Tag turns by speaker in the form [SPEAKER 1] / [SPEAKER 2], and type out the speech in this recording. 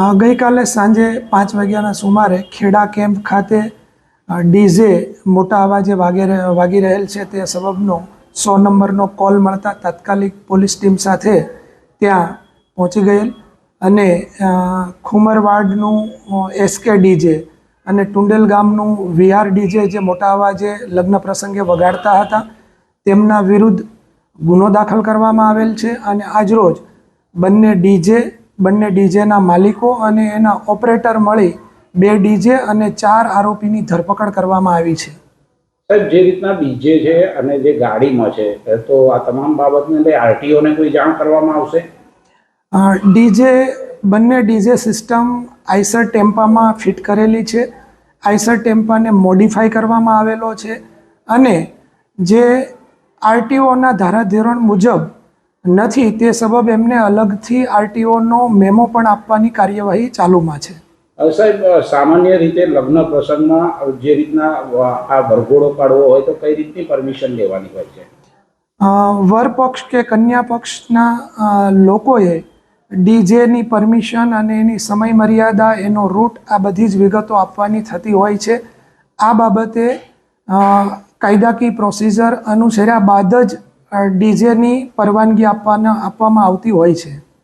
[SPEAKER 1] ગઈકાલે સાંજે પાંચ વાગ્યાના સુમારે ખેડા કેમ્પ ખાતે ડીઝે મોટા અવાજે વાગે વાગી રહેલ છે. તે સબબનો સો નંબરનો કોલ મળતા તાત્કાલિક પોલીસ ટીમ સાથે ત્યાં પહોંચી ગયેલ અને ખુમરવાડનું એસકે ડીજે અને ટુંડેલ ગામનું વીઆર ડીજે જે મોટા અવાજે લગ્ન પ્રસંગે વગાડતા હતા, તેમના વિરુદ્ધ ગુનો દાખલ કરવામાં આવેલ છે અને આજરોજ બંને ડીજે બંને ડીજેના માલિકો અને એના ઓપરેટર મળી બે ડીજે અને ચાર આરોપીની ધરપકડ કરવામાં આવી છે.
[SPEAKER 2] સાહેબ જે રીતના ડીજે છે અને જે ગાડીમાં છે તો આ તમામ બાબતને લઈ આરટીઓને કોઈ જાણ કરવામાં આવશે?
[SPEAKER 1] ડીજે બંને ડીજે સિસ્ટમ આઈસર ટેમ્પામાં ફિટ કરેલી છે. આઈસર ટેમ્પાને મોડિફાઈ કરવામાં આવેલો છે અને જે આરટીઓના ધારાધોરણ મુજબ નથી તે સબબ એમને અલગથી આરટીઓનો મેમો પણ આપવાની કાર્યવાહી ચાલુમાં છે.
[SPEAKER 2] સાહેબ સામાન્ય રીતે લગ્ન પ્રસંગમાં જે રીતના આ વરઘોડો પાડવો હોય તો કઈ રીતની પરમિશન લેવાની હોય છે?
[SPEAKER 1] વર પક્ષ કે કન્યા પક્ષના લોકોએ ડીજેની પરમિશન અને એની સમય મર્યાદા એનો રૂટ આ બધી જ વિગતો આપવાની થતી હોય છે. આ બાબતે કાયદાકીય પ્રોસિજર અનુસર્યા બાદ જ ડીજેની પરવાનગી આપવાના આપવામાં આવતી હોય છે.